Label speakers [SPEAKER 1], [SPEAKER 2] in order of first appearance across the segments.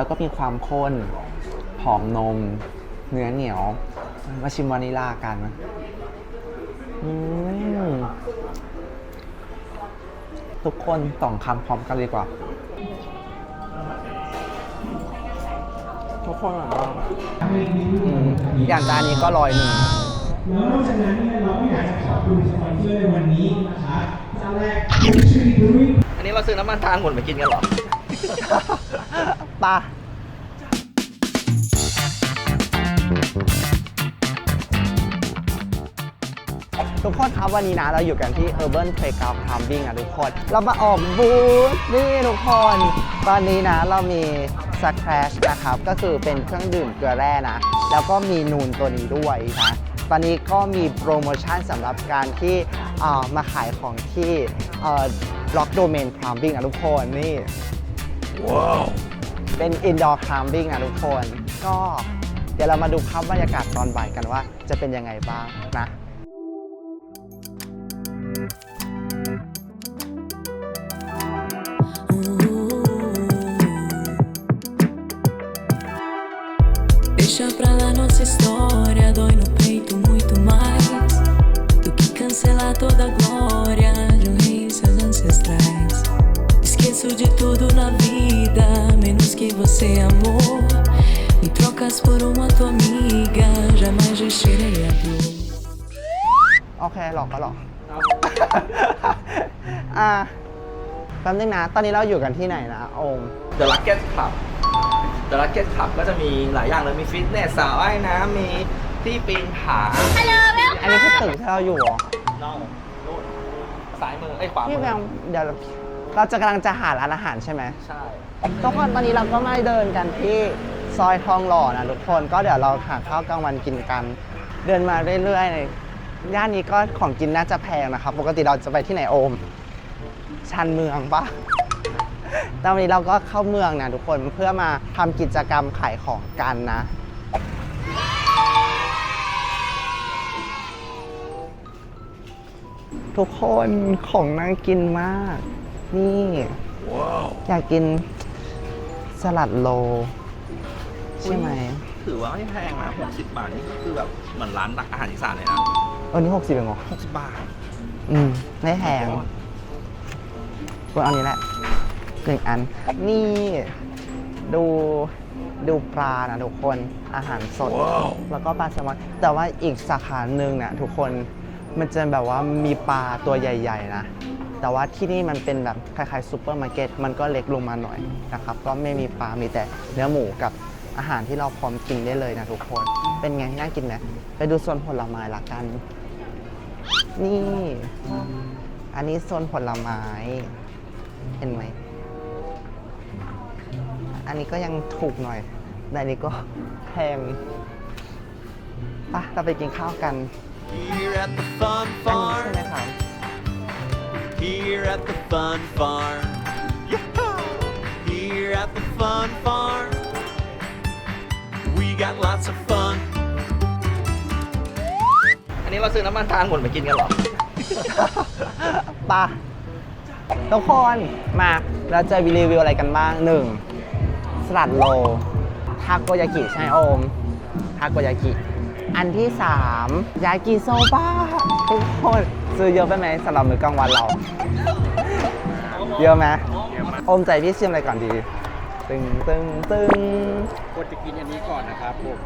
[SPEAKER 1] แล้วก็มีความข้น หอมนม เนื้อเหนียว มาชิมวานิลากันอืมทุกคนสองคำพร้อมกันเลยดีกว่า ทุกคนอร่อยมากอืมอย่างจานนี้ก็ร้อยหนึ่ง
[SPEAKER 2] แล้วนอกจากนั้นเนี่ยเราก็อยากจะขอบคุณสปอนเซอร์ในวันนี้นะครับเจ้าแรกชื่อดุริ
[SPEAKER 3] อันนี้เราซื้อน้ำมันทางหมดไปกินกันเหรอ
[SPEAKER 1] ปะทุกคนครับวันนี้นะเราอยู่กันที่ Urban Playground Climbing อะทุกคน เรามาออกบูธนี่ทุกคน ตอนนี้นะเรามี Scratch นะครับ ก็คือเป็นเครื่องดื่มเกลือแร่นะ แล้วก็มีนูนตัวนี้ด้วยนะ ตอนนี้ก็มีโปรโมชั่นสำหรับการที่เออมาขายของที่เออ Rock Domain Climbing อะทุกคนนี่ ว้าว เป็น indoor climbing นะทุกคน ก็เดี๋ยวเรามาดูภาพบรรยากาศตอนบ่ายกันว่าจะเป็นยังไงบ้างนะ
[SPEAKER 4] de tudo menos que você amor. Me trocas por uma tua amiga, jamais vestirei a dor.
[SPEAKER 1] โอเค หลอกก็หลอก อะแป๊บนึงนะ ตอนนี้เราอยู่กันที่ไหนนะโอม
[SPEAKER 3] The Rocket Club The Rocket Club ก็จะมีหลายอย่างเลย มีฟิตเนสสระว่ายน้ำมีที่ปีนผา
[SPEAKER 1] อันนี้คือตึกที่เราอยู่เหรอ
[SPEAKER 3] นอกนู่นซ้ายมือเอ้ยขวามื
[SPEAKER 1] พี่แบงเดี๋ยวเราจะกำลังจะหาร้านอาหารใช่ไหม
[SPEAKER 3] ใช่
[SPEAKER 1] ทุกคนตอนนี้เราก็มาเดินกันที่ซอยทองหล่อนะทุกคนก็เดี๋ยวเราหาข้าวกลางวันกินกัน เดินมาเรื่อยๆเลยย่านนี้ก็ของกินน่าจะแพงนะครับ ปกติเราจะไปที่ไหนโอมชันเมืองปะแต่วันนี้เราก็เข้าเมืองนะทุกคนเพื่อมาทำกิจกรรมขายของกันนะทุกคนของน่ากินมาก นี่อยากกิน สลัดโล ใช่ไหม
[SPEAKER 3] ถือว่าไม่แพงนะ60 บาทนี่ก็คือแบบเหมือนร้านอาหารอีสานเลยนะ
[SPEAKER 1] เออ นี่หกสิบเองเหรอ
[SPEAKER 3] 60 บาท
[SPEAKER 1] อืม ไม่แพงกูเอานี้แหละหนึ่งอัน นี่ดูดูปลานะทุกคนอาหารสดแล้วก็ปลาแซลมอนแต่ว่าอีกสาขาหนึ่งเนี่ยทุกคนมันจะแบบว่ามีปลาตัวใหญ่ ๆ นะ แต่ว่าที่นี่มันเป็นแบบคล้ายๆซูเปอร์มาร์เก็ตมันก็เล็กลงมาหน่อยนะครับก็ไม่มีปลา มีแต่เนื้อหมูกับอาหารที่เราพร้อมกินได้เลยนะทุกคน เป็นไงน่ากินไหมไปดูโซนผลไม้ละกัน นี่ อันนี้โซนผลไม้ เห็นไหม อันนี้ก็ยังถูกหน่อย แต่อันนี้ก็แพงปะเราไปกินข้าวกัน
[SPEAKER 5] Here at the fun
[SPEAKER 1] อันนี้ใช่ไหม
[SPEAKER 5] farm,
[SPEAKER 1] คะ
[SPEAKER 5] here at the fun farm, here at the fun farm, we got lots of fun.
[SPEAKER 3] อันนี้เราซื้อน้ำมันทางหมดไปกินกันเหรอ
[SPEAKER 1] ปะทุกคนมาเราจะรีวิวอะไรกันบ้างหนึ่งสลัดโลทาโกยากิใช่ไหมโอมทาโกยากิ อันที่สามยากิโซบะทุกคน ซื้อเยอะไปไหมสำหรับมื้อกลางวันเรา เยอะไหมโอมใจพี่ชิมอะไรก่อนดี ตึงตึงตึง
[SPEAKER 2] ควรจะกินอันนี้ก่อนนะครับผม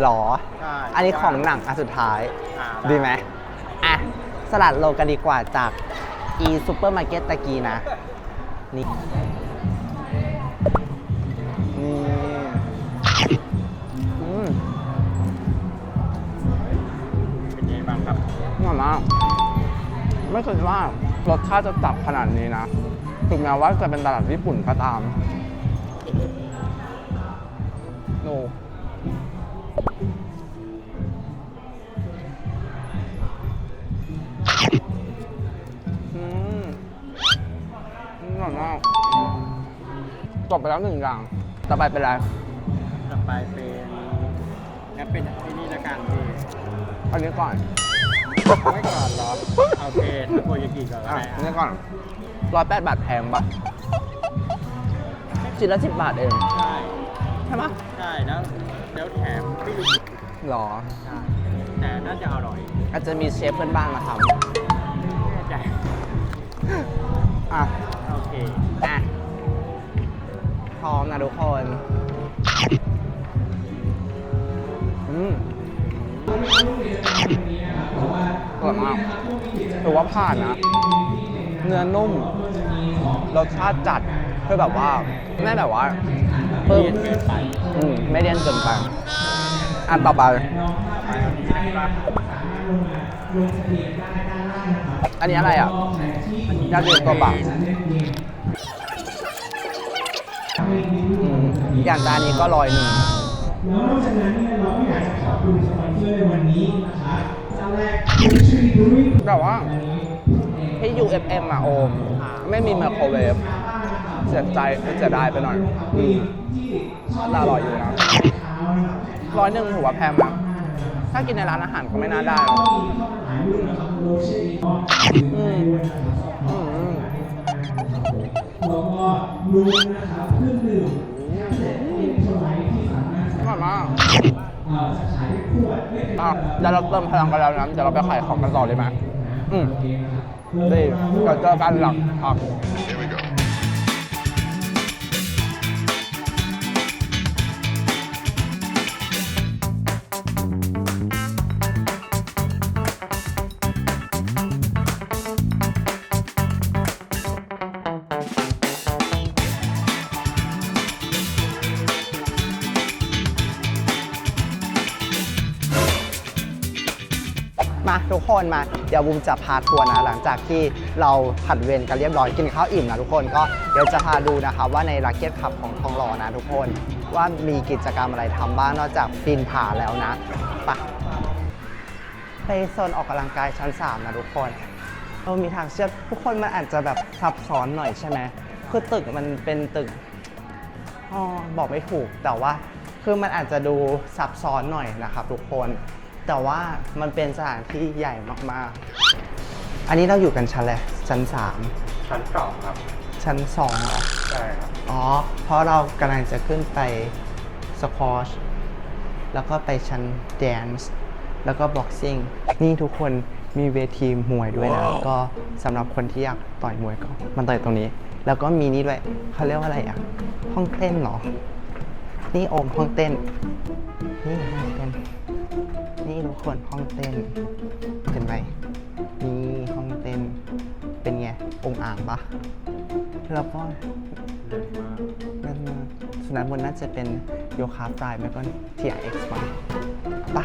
[SPEAKER 1] หรอ
[SPEAKER 2] ใช่
[SPEAKER 1] อันนี้ของหนังอันสุดท้าย
[SPEAKER 2] อ่า
[SPEAKER 1] ดีไหมอะ สลัดโลกันดีกว่าจาก e ซูเปอร์มาร์เก็ตตะกี้นะ นี่ นี่อืม
[SPEAKER 2] เป็นไงบ้างครับ
[SPEAKER 1] อร่อยมาก ไม่เคยว่ารสชาติจะจับขนาดนี้นะถึงแม้ว่าจะเป็นตลาดญี่ปุ่นก็ตามโนอืมอร่อยมากจบไปแล้วหนึ่งอย่าง ต่อไปเป็นอะไร
[SPEAKER 2] ต่อไปเป็นงั้นเป็นที่นี่ละกันพี่
[SPEAKER 1] อันนี้ก่อน
[SPEAKER 2] ทาโกยากิก่อนก็
[SPEAKER 1] อะ
[SPEAKER 2] ได้
[SPEAKER 1] อันนี้ก่อนร้อยแปดบาทแพงปะ
[SPEAKER 2] ไม่
[SPEAKER 1] ชิ้นละสิบบาทเอง
[SPEAKER 6] ใช่
[SPEAKER 1] ใช่ปะ
[SPEAKER 6] ใช่แล้วแล้วแถมไม่รู้
[SPEAKER 1] หรอ
[SPEAKER 6] ใช่แต่น่าจะอร่อย
[SPEAKER 1] อาจจะมีเชฟเพื่อนบ้านมาท
[SPEAKER 6] แน่ใจำ
[SPEAKER 1] อะ
[SPEAKER 6] โอเค
[SPEAKER 1] อะ พร้อมนะทุกคน อืม อร่อยมากถือว่าผ่านนะ เนื้อนุ่ม รสชาติจัดคือแบบว่าไม่แบบว่าเพิ่มอืมไม่เลี่ยนเกินไปอันต่อไป อันนี้อะไรอะยาเดือดตัวบะอืมอย่างจานนี้ก็ร้อยหนึ่ง
[SPEAKER 2] แล้วนอกจากนั้นเนี่ยเราก็อยากจะขอบคุณสปอนเซอร์ในวันนี้นะคะเจ้าแรกคือชื่อบุริ
[SPEAKER 1] แต่ว่าที่ UFM อะโอม ไม่มีไมโครเวฟเสียใจเสียดายไปหน่อยอืมแต่อร่อยอยู่นะร้อยหนึ่งถือว่าแพงมากถ้ากินในร้านอาหารก็ไม่น่าได้หรอกอืมอืมอืม
[SPEAKER 2] แล้วก็ลุ้นนะครับเครื่องดื่ม อ่
[SPEAKER 1] อ
[SPEAKER 2] ขายขวดไม่เป็น
[SPEAKER 1] อะเดี๋ยวเราเติมพลังกันแล้วนะเดี๋ยวเราไปขายของกันต่อเลยไหมอืมดีเดี๋ยวเจอกันหลังพักม คนมา เดี๋ยวบุมจะพาทัวร์นะหลังจากที่เราผัดเวรกันเรียบร้อยกินข้าวอิ่มนะทุกคนก็เดี๋ยวจะพาดูนะคะว่าในลักเก็ตขับของทองหล่อนะทุกคน ว่ามีกิจกรรมอะไรทำบ้างนอกจากปีนผาแล้วนะไปไปโซนออกกำลังกายชั้น 3 นะทุกคนเออมีทางเชื่อมทุกคนมันอาจจะแบบซับซ้อนหน่อยใช่ไหมคือตึกมันเป็นตึกอ๋อบอกไม่ถูกแต่ว่าคือมันอาจจะดูซับซ้อนหน่อยนะครับทุกคน แต่ว่ามันเป็นสถานที่ใหญ่มากๆ อันนี้เราอยู่กันชั้นอะไรชั้น
[SPEAKER 6] ชั้นสองครับ
[SPEAKER 1] 3ชั้น2เหรอ
[SPEAKER 6] ใช่ครับ
[SPEAKER 1] อ๋อ เพราะเรากำลังจะขึ้นไปสควอชแล้วก็ไปชั้นแดนซ์แล้วก็บ็อกซิ่ง นี่ทุกคนมีเวทีมวยด้วยนะ ก็สำหรับคนที่อยากต่อยมวยก็มันต่อยตรงนี้ แล้วก็มีนี่ด้วยเขาเรียกว่าอะไรอะ ห้องเต้นเหรอ นี่โอมห้องเต้น นี่ห้องเต้น นี่ทุกคนห้องเต้นเห็นไหมนี่ห้องเต้นเป็นไงองค์อ่างปะแล้วก็นั่นนะส่วนนั้นบนน่าจะเป็นโยคะฟลายไม่ก็ TRX มาปะ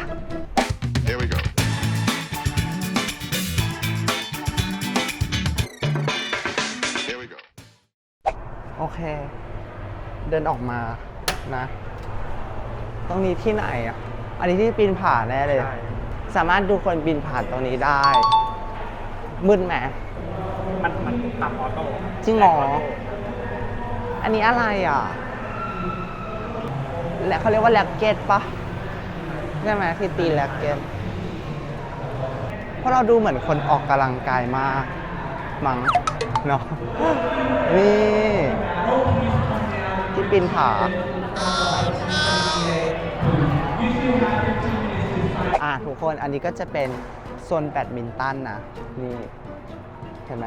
[SPEAKER 7] Here we go. Here we go.
[SPEAKER 1] โอเค เดินออกมานะ ตรงนี้ที่ไหนอะ อันนี้ที่ปีนผาแน่เลย
[SPEAKER 6] ใช่
[SPEAKER 1] สามารถดูคนปีนผาตรงนี้ได้มึนไหม
[SPEAKER 6] มันมันตับออโต้
[SPEAKER 1] จริงเหรอ อันนี้อะไรอะ และเขาเรียกว่าแล็กเก็ตปะใช่ไหมที่ตีแล็กเก็ตเพราะเราดูเหมือนคนออกกำลังกายมาก มั้งเนาะนี่ที่ปีนผา อะทุกคนอันนี้ก็จะเป็นโซนแบดมินตันนะ นี่เห็นไหม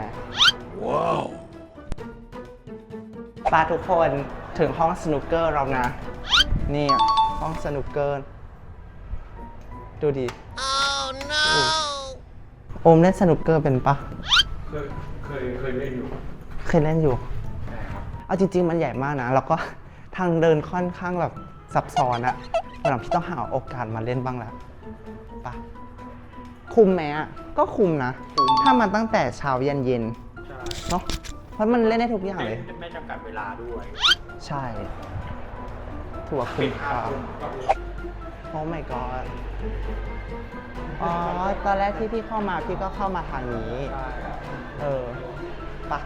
[SPEAKER 1] ปาทุกคนถึงห้องสนุกเกอร์เรานะ นี่ห้องสนุกเกอร์ ดูดิโอมเล่นสนุกเกอร์เป็นปะ
[SPEAKER 6] เคยเคยเคยเล่นอยู่
[SPEAKER 1] เคยเล่นอยู่ เอาจริง ๆ มันใหญ่มากนะ แล้วก็ทางเดินค่อนข้างแบบซับซ้อนอะ วันหลังพี่ต้องหาโอกาสมาเล่นบ้างแล้วปะคุมไหมอะก็คุมนะ ถ้ามันตั้งแต่เช้ายันเย็น
[SPEAKER 6] ใช่
[SPEAKER 1] เนาะ เพราะมันเล่นได้ทุกอย่างเลย
[SPEAKER 6] ไม่ไม่จำกัดเวลาด้วย
[SPEAKER 1] ใช่ถือว่าคุ้
[SPEAKER 6] ปิ
[SPEAKER 1] ม
[SPEAKER 6] ดห้า
[SPEAKER 1] ค่า
[SPEAKER 6] ทุ่มก็คือ
[SPEAKER 1] โอ้ my god อ๋อ ตอนแรกที่พี่เข้ามาพี่ก็เข้ามาทางนี้
[SPEAKER 6] ใช่ครับ
[SPEAKER 1] เออปะ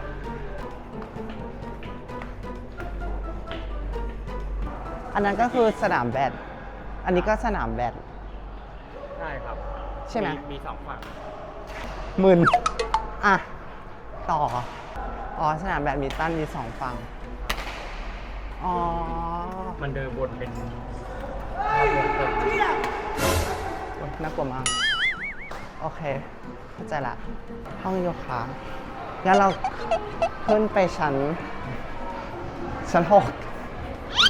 [SPEAKER 1] อันนั้นก็คือสนามแบด อันนี้ก็สนามแบด
[SPEAKER 6] ใช่ครับ
[SPEAKER 1] ใช่ไหม
[SPEAKER 6] มีสองฝั่ง
[SPEAKER 1] หมื่นอะ ต่อ อ๋อ สนามแบดมินตันมีสองฝั่งออ๋อ
[SPEAKER 6] มันเดินบนเป็น
[SPEAKER 1] น่ากลัวมาก โอเค เข้าใจละ ห้องโยคะงั้นเราขึ้นไปชั้น ชั้นหก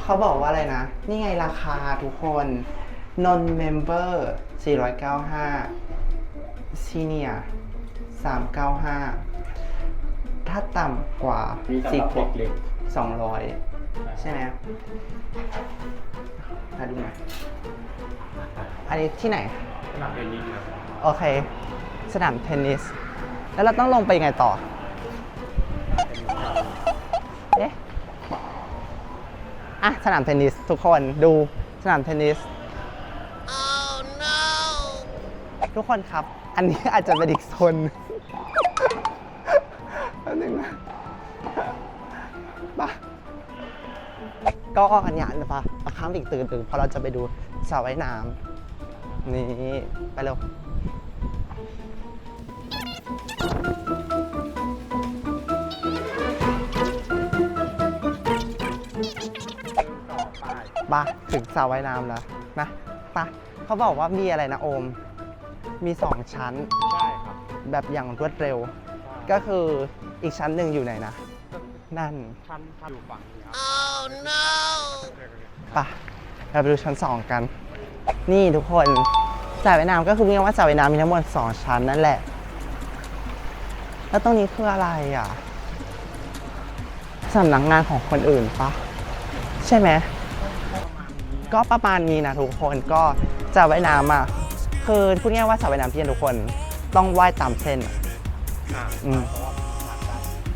[SPEAKER 1] เขาบอกว่าอะไรนะ นี่ไงราคาทุกคน non member 495 senior 395 ถ้าต่ำกว่า
[SPEAKER 6] มีสำหรับเด็กเล็ก
[SPEAKER 1] 200 ใช่ไหมมาดูหน่อยอันนี้ที่ไหน
[SPEAKER 6] สนามเทนนิสครับ
[SPEAKER 1] โอเค สนามเทนนิส แล้วเราต้องลงไปยังไงต่อ อะสนามเทนนิสทุกคนดูสนามเทนนิสทุกคนครับ อันนี้อาจจะเป็นอีกโซนแป๊บนึงนะปะก็อันเนี้ยนะปะประค้ามอีกตื่นตื่นเพราะเราจะไปดูสระว่ายน้ำนี่ ไปเร็ว
[SPEAKER 6] ป
[SPEAKER 1] ปะถึงสระว่ายน้ำแล้วนะปะเขาบอกว่ามีอะไรนะโอม มีสองชั้น
[SPEAKER 6] ใช่ครับ
[SPEAKER 1] แบบอย่างรวดเร็ว ก็คืออีกชั้นหนึ่งอยู่ไหนนะ นั่น
[SPEAKER 6] ชั้นชั้นอยู่ฝั่งนี้ครับ
[SPEAKER 1] ปะเราไปดูชั้นสองกัน นี่ทุกคนสระว่ายน้ำก็คือเรียกว่าสระว่ายน้ำมีทั้งหมดสองชั้นนั่นแหละ แล้วตรงนี้คืออะไรอะสำนักงานของคนอื่นปะใช่ไหม ก็ประมาณนี้นะทุกคนก็สระว่ายน้ำอะคือพูดง่ายๆว่าสระว่ายน้ำที่ทุกคนต้องว่ายตามเส้นอะ
[SPEAKER 6] อ่า
[SPEAKER 1] อืม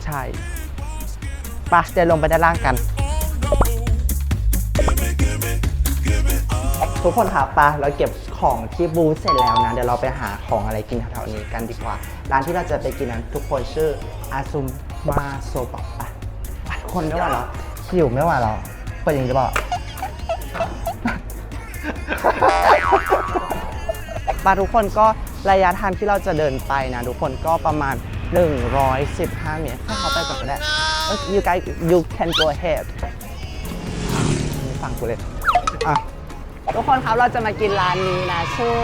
[SPEAKER 1] ใช่ไปะเดินลงไปด้านล่างกัน ทุกคนครับปะเราเก็บของที่บูธเสร็จแล้วนะ เดี๋ยวเราไปหาของอะไรกินแถวๆนี้กันดีกว่า ร้านที่เราจะไปกินนั้นทุกคนชื่ออาซุมมาโซบะปะไปทุกคนไม่ไหวแล้วหิวไม่ไหวแล้วเปิดอย่างนี้จะบอก ปาทุกคนก็ระยะทางที่เราจะเดินไปนะ ทุกคนก็ประมาณ 115 เมตรให้เขาไปก่อนก็ได้ย you guys you can go ahead ฟังกูเลยอะทุกคนครับเราจะมากินร้านนี้นะ ชื่อ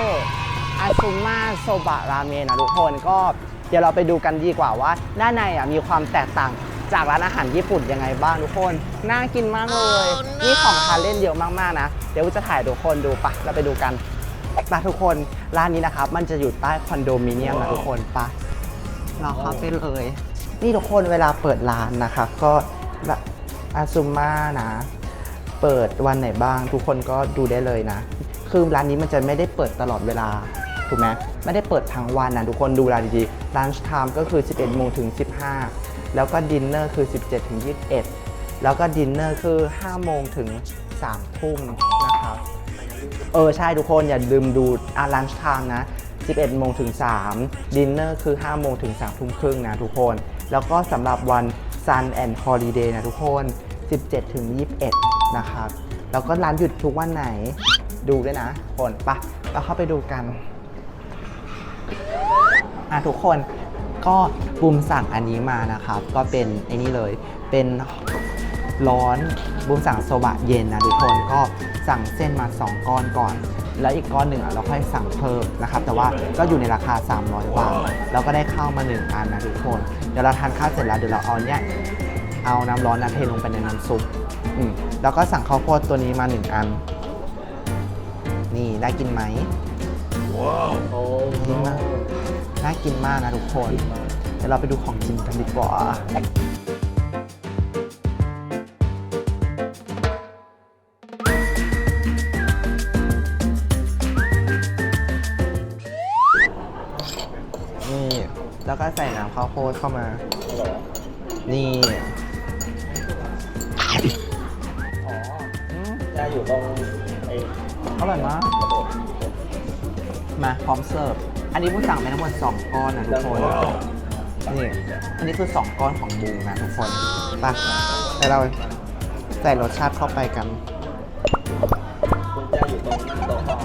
[SPEAKER 1] อาซุมาโซบะราเมนนะทุกคนก็เดี๋ยวเราไปดูกันดีกว่าว่าด้านในอะมีความแตกต่าง จากร้านอาหารญี่ปุ่นยังไงบ้างทุกคน น่ากินมากเลย นี่ของทานเล่นเยอะมากๆนะ เดี๋ยวจะถ่ายทุกคนดูปะเราไปดูกันปะทุกคนร้านนี้นะครับ มันจะอยู่ใต้คอนโดมิเนียมนะทุกคนปะเราเข้าไปเลย นี่ทุกคนเวลาเปิดร้านนะครับก็แบบอาซุมานะ เปิดวันไหนบ้าง ทุกคนก็ดูได้เลยนะ คือร้านนี้มันจะไม่ได้เปิดตลอดเวลาถูกไหมไม่ได้เปิดทั้งวันนะทุกคนดูเวลาดีๆ lunch time ก็คือ 11โมงถึง 15 แล้วก็ดินเนอร์คือ 17ถึง21 แล้วก็ดินเนอร์คือ 5 โมงถึง 3 ทุ่มนะครับ เออ ใช่ทุกคนอย่าลืมดูอาลันช์ทางนะ 11 โมงถึง 3 ดินเนอร์คือ 5 โมงถึง 3 ทุ่มครึ่งนะทุกคน แล้วก็สำหรับวัน Sun and Holiday นะทุกคน 17 ถึง 21 นะครับ แล้วก็ร้านหยุดทุกวันไหน ดูด้วยนะคนปะเราเข้าไปดูกัน อะทุกคน ก็บูมสั่งอันนี้มานะครับ ก็เป็นไอ้นี่เลย เป็นร้อนบูมสั่งโซบะเย็นนะทุกคนก็สั่งเส้นมา 2 ก้อนก่อน แล้วอีกก้อนหนึ่งอะเราค่อยสั่งเพิ่มนะครับ แต่ว่าก็อยู่ในราคา 300 บาทแล้วก็ได้ข้าวมา 1 อันนะทุกคน เดี๋ยวเราทานข้าวเสร็จแล้วเดี๋ยวเราเอาเนี้ยเอาน้ำร้อนนะเทลงไปในน้ำซุปอืมแล้วก็สั่งข้าวโพดตัวนี้มา 1 อัน นี่ได้กินไหม
[SPEAKER 6] โอ้
[SPEAKER 1] ดีมาก น่ากินมากนะทุกคน เดี๋ยวเราไปดูของกินกันดีกว่านี่แล้วก็ใส่น้ำข้าวโพดเข้ามา นี่อืม
[SPEAKER 3] จะอยู่ตรงไอ้
[SPEAKER 1] อร่อยมาก มาพร้อมเสิร์ฟ อันนี้บูสั่งไปทั้งหมด2ก้อนนะทุกคนนี่อันนี้คือ 2 ก้อนของบูนะทุกคนไปแต่เราใส่รสชาติเข้าไปกัน
[SPEAKER 3] คุณจะอยู่ตรงโต๊ะของ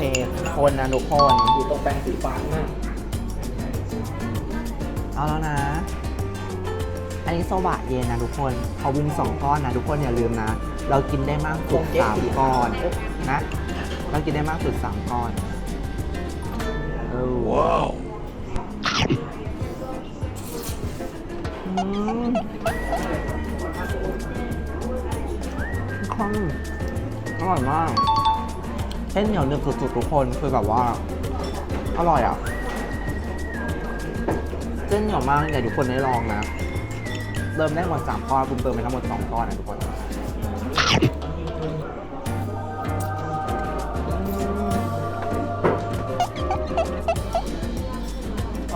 [SPEAKER 1] นี่คนนะทุกคน
[SPEAKER 3] อยู่ตรงแปรงสีฟันนะ
[SPEAKER 1] เอาแล้วนะ อันนี้โซบะเย็นนะทุกคนพอวุ้นสองก้อนนะทุกคนอย่าลืมนะ เรากินได้มากสุดสามก้อนนะ เรากินได้มากสุดสามก้อน ว้าวคอนอร่อยมากเส้นเหนียวหนึบสุดๆทุกคนคือแบบว่า อร่อยอะ เส้นเหนียวมากอยากทุกคนได้ลองนะ เริ่มได้หมดสามก้อนบุมเติมไปทั้งหมดสองก้อนนะทุกคน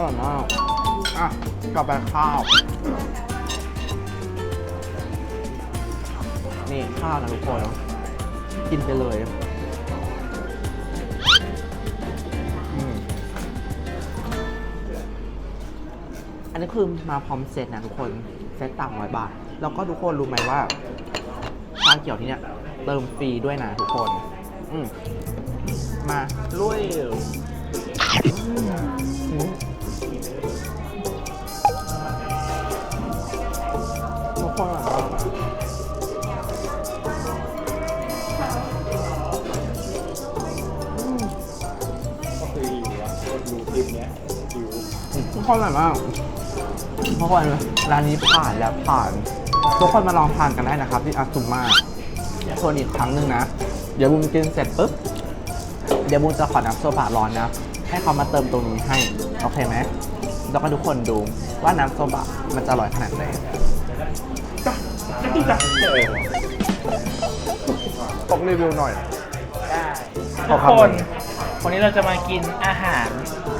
[SPEAKER 1] ร่อยมากอะกลับไปข้าว นี่ข้าวนะทุกคนกินไปเลยอันนี้คือมาพร้อมเซตนะทุกคน เซตต่างร้อยบาท แล้วก็ทุกคนรู้ไหมว่าชาเขียวที่เนี่ยเติมฟรีด้วยนะทุกคน อืมมาลุยอืม ทุกคนอร่อยมากทุกคนอร่อยมากทุกคนร้านนี้ผ่านแล้วผ่าน ทุกคนมาลองทานกันได้นะครับ ที่อาซุมาทวนอีกครั้งหนึ่งนะ เดี๋ยวบูมกินเสร็จปุ๊บ เดี๋ยวบูมจะขอน้ำโซบะร้อนนะ ให้เขามาเติมตรงนี้ให้ โอเคไหม แล้วก็ทุกคนดูว่าน้ำโซบะมันจะอร่อยขนาดไหนตกรีวิวหน่อย
[SPEAKER 8] ได้
[SPEAKER 1] ขอ
[SPEAKER 8] ทุก
[SPEAKER 1] คำห
[SPEAKER 8] ค
[SPEAKER 1] นึ่
[SPEAKER 8] น
[SPEAKER 1] ง
[SPEAKER 8] วันนี้เราจะมากินอาหาร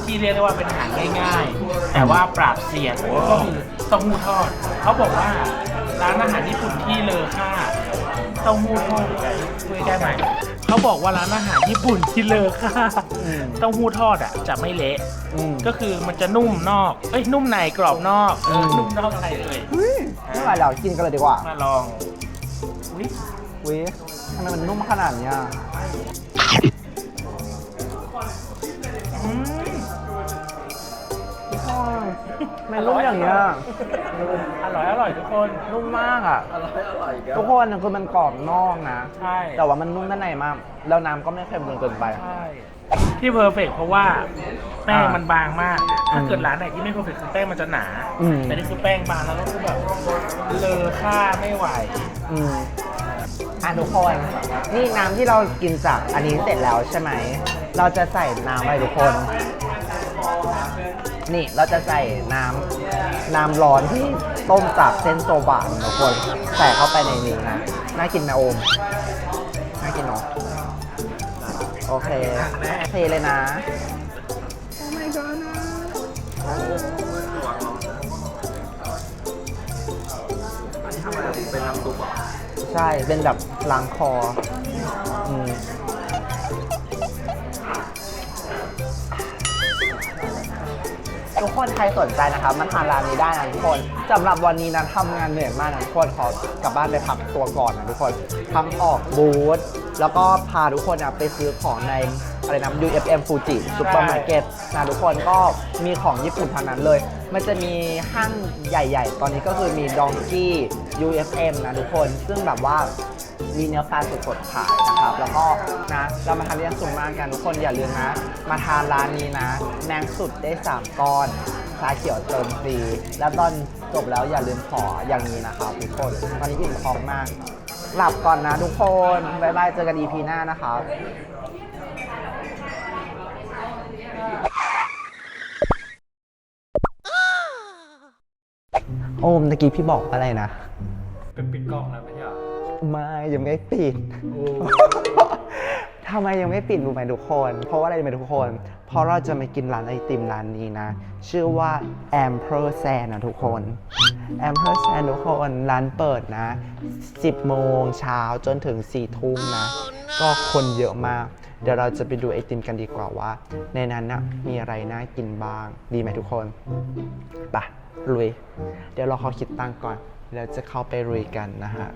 [SPEAKER 8] ที่เรียกได้ว่าเป็นอาหารง่ายๆ แต่ว่าปราบเซียนก็คือเต้าหู้ทอด เขาบอกว่าร้านอาหารญี่ปุ่นที่เลอค่าเต้าหู้ทอดคุยได้ไหมเขาบอกว่าร้านอาหารญี่ปุ่นที่เลอค่า เต้าหู้ทอดอะจะไม่เละ
[SPEAKER 1] อืม
[SPEAKER 8] ก็คือมันจะนุ่มนอก เอ้ยนุ่มในกรอบนอกเออนุ่มนอกในเลย
[SPEAKER 1] ไม่ไหวแล้วกินกันเลยดีกว่า
[SPEAKER 8] มาลองอุ๊ย
[SPEAKER 1] วิทำไมมันนุ่มขนาดเนี้ย
[SPEAKER 8] อืม
[SPEAKER 1] มันนุ่มอย่างเงี้ย
[SPEAKER 8] อร่อยอร่อยทุกคน
[SPEAKER 1] นุ่มมากอะ
[SPEAKER 3] อร่อยอร่อยครับ
[SPEAKER 1] ทุกคนคือมันกรอบนอกนะ
[SPEAKER 8] ใช่
[SPEAKER 1] แต่ว่ามันนุ่มด้านในมาก แล้วน้ำก็ไม่เค็มจนเกินไป
[SPEAKER 8] ใช่ ที่เพอร์เฟกเพราะว่าแป้ง
[SPEAKER 1] อ่ามั
[SPEAKER 8] มันบางมาก ถ้า
[SPEAKER 1] อืม
[SPEAKER 8] เกิดร้านไหนที่ไม่เพอร์เฟกคือแป้งมันจะหนา
[SPEAKER 1] อืม
[SPEAKER 8] แต่นี่คือแป้งบางแล้วก็คือแบบเลอค่าไม่ไหว
[SPEAKER 1] อืมอะทุกคน นี่น้ำที่เรากินจากอันนี้เสร็จแล้วใช่ไหม เราจะใส่น้ำไปทุกคน นี่เราจะใส่น้ำน้ำร้อนที่ต้มจากเส้นโซบะนะทุกคน ใส่เข้าไปในนี้นะ น่ากินไหมโอม น่ากินเนาะ โอเคเทเลยนะ
[SPEAKER 3] อันนี้ทำอะไรเป็นน้ำซุปเหรอ
[SPEAKER 1] ใช่ เป็นแบบล้างคอ อืมทุกคนใครสนใจนะครับมาทานร้านนี้ได้นะทุกคนสำหรับวันนี้นะทำงานเหนื่อยมากนะทุกคนขอกลับบ้านไปพักตัวก่อนนะทุกคนทั้งออกบูธ แล้วก็พาทุกคนนะไปซื้อของในอะไรนะ UFM Fuji ซุปเปอร์มาร์เก็ตนะทุกคนก็มีของญี่ปุ่นทางนั้นเลย มันจะมีห้างใหญ่ ๆ ตอนนี้ก็คือมีดองกี้ UFM นะทุกคน ซึ่งแบบว่ามีเนื้อปลาสดๆขายนะครับ แล้วก็นะเรามาทานเลี้ยงสุ่มมากกันทุกคนอย่าลืมนะ มาทานร้านนี้นะแมงสุดได้ 3ก้อนชาเขียวเติมฟรี แล้วตอนจบแล้วอย่าลืมขออย่างนี้นะครับทุกคนตอนนี้อิ่มท้องมาก หลับก่อนนะทุกคนบ๊ายบายเจอกัน EP หน้านะครับโอมตะกี้พี่บอกอะไรนะ
[SPEAKER 6] เป็นปิดกล้องแล้วไม่ใช่เหรอ
[SPEAKER 1] ไม่ยังไม่ปิด ทำไมยังไม่ปิดรู้ไหมทุกคน เพราะว่าอะไรรู้ไหมทุกคน เพราะเราจะมากินร้านไอติมร้านนี้นะ ชื่อว่า a m p e r s a n นะทุกคน a m p e r s a n ทุกคนร้านเปิดนะ 10 โมงเช้าจนถึง 4 ทุ่มนะ ก็คนเยอะมาก เดี๋ยวเราจะไปดูไอติมกันดีกว่าว่า ในนั้นนะมีอะไรน่ากินบ้าง ดีไหมทุกคน ไปะลุย เดี๋ยวเราขอคิดตังก่อน แล้วจะเข้าไปลุยกันนะฮะ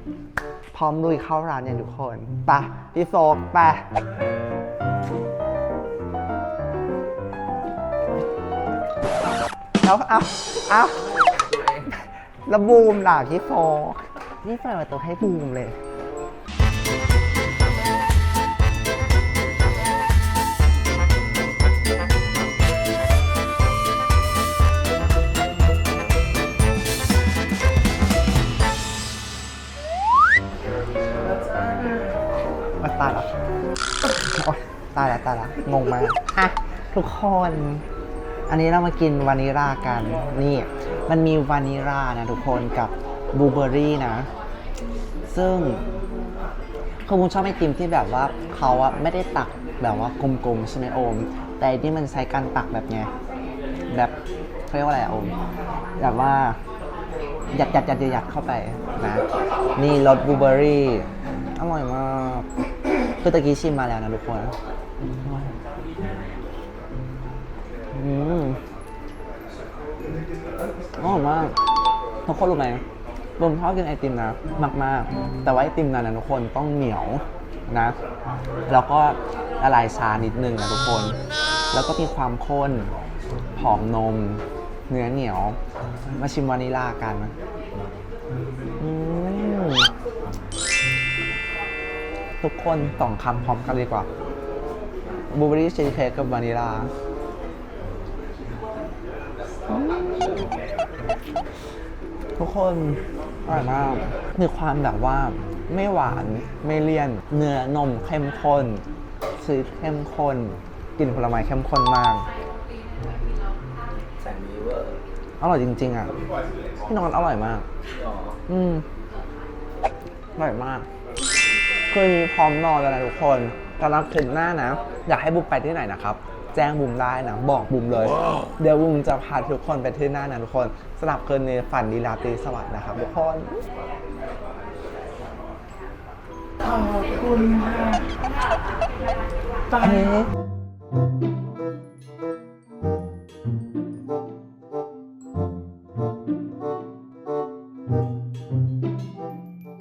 [SPEAKER 1] พร้อมลุยเข้าร้านเนี่ยทุกคนไปะพี่โฟกไปแล้วเอาเอาแล้วบูมด่าพี่โฟกนี่เปิดประตูให้บูมเลย ตายแล้วตายแล้วงงมากอะทุกคน อันนี้เรามากินวานิลากัน นี่ มันมีวานิลานะทุกคนกับบลูเบอร์รี่นะ ซึ่งคือผมชอบไอติมที่แบบว่าเขาอะไม่ได้ตักแบบว่ากลมๆใช่ไหมโอม แต่อันนี่มันใช้การตักแบบไงแบบเขาเรียกว่าอะไรอะโอม แบบว่ายัดยัดยัดยัดเข้าไปนะ นี่รสบลูเบอร์รี่ อร่อยมาก คือตะกี้ชิมมาแล้วนะทุกคน อืมอร่อยมากทุกคนรู้ไหมผมชอบกินไอติมนะมาก ๆ แต่ว่าไอติมนั้นนะทุกคนต้องเหนียวนะ แล้วก็ละลายชานิดนึงนะทุกคน แล้วก็มีความข้นหอมนม เนื้อเหนียว มาชิมวานิลากันนะทุกคนสองคำพร้อมกันดีกว่า บลูเบอรี่ชีสเค้กกับวานิลาทุกคนอร่อยมากมีความแบบว่าไม่หวานไม่เลี่ยน เนื้อนมเข้มข้นชีสเข้มข้นกลิ่นผลไม้เข้มข้นมาก
[SPEAKER 3] อร่
[SPEAKER 1] อยจริง ๆ อะพี่นอนอร่อยมาก อืมอร่อยมากคืนนี้พร้อมนอนแล้วนะทุกคน สำหรับคืนหน้านะ อยากให้บุมไปที่ไหนนะครับ แจ้งบุมได้นะ บอกบุมเลย เดี๋ยวบุมจะพาทุกคนไปที่หน้านะทุกคนสำหรับคืนนี้ฝันดีราตรีสวัสดิ์นะครับทุกคน
[SPEAKER 8] ขอบคุณค่ะ
[SPEAKER 1] อันนี้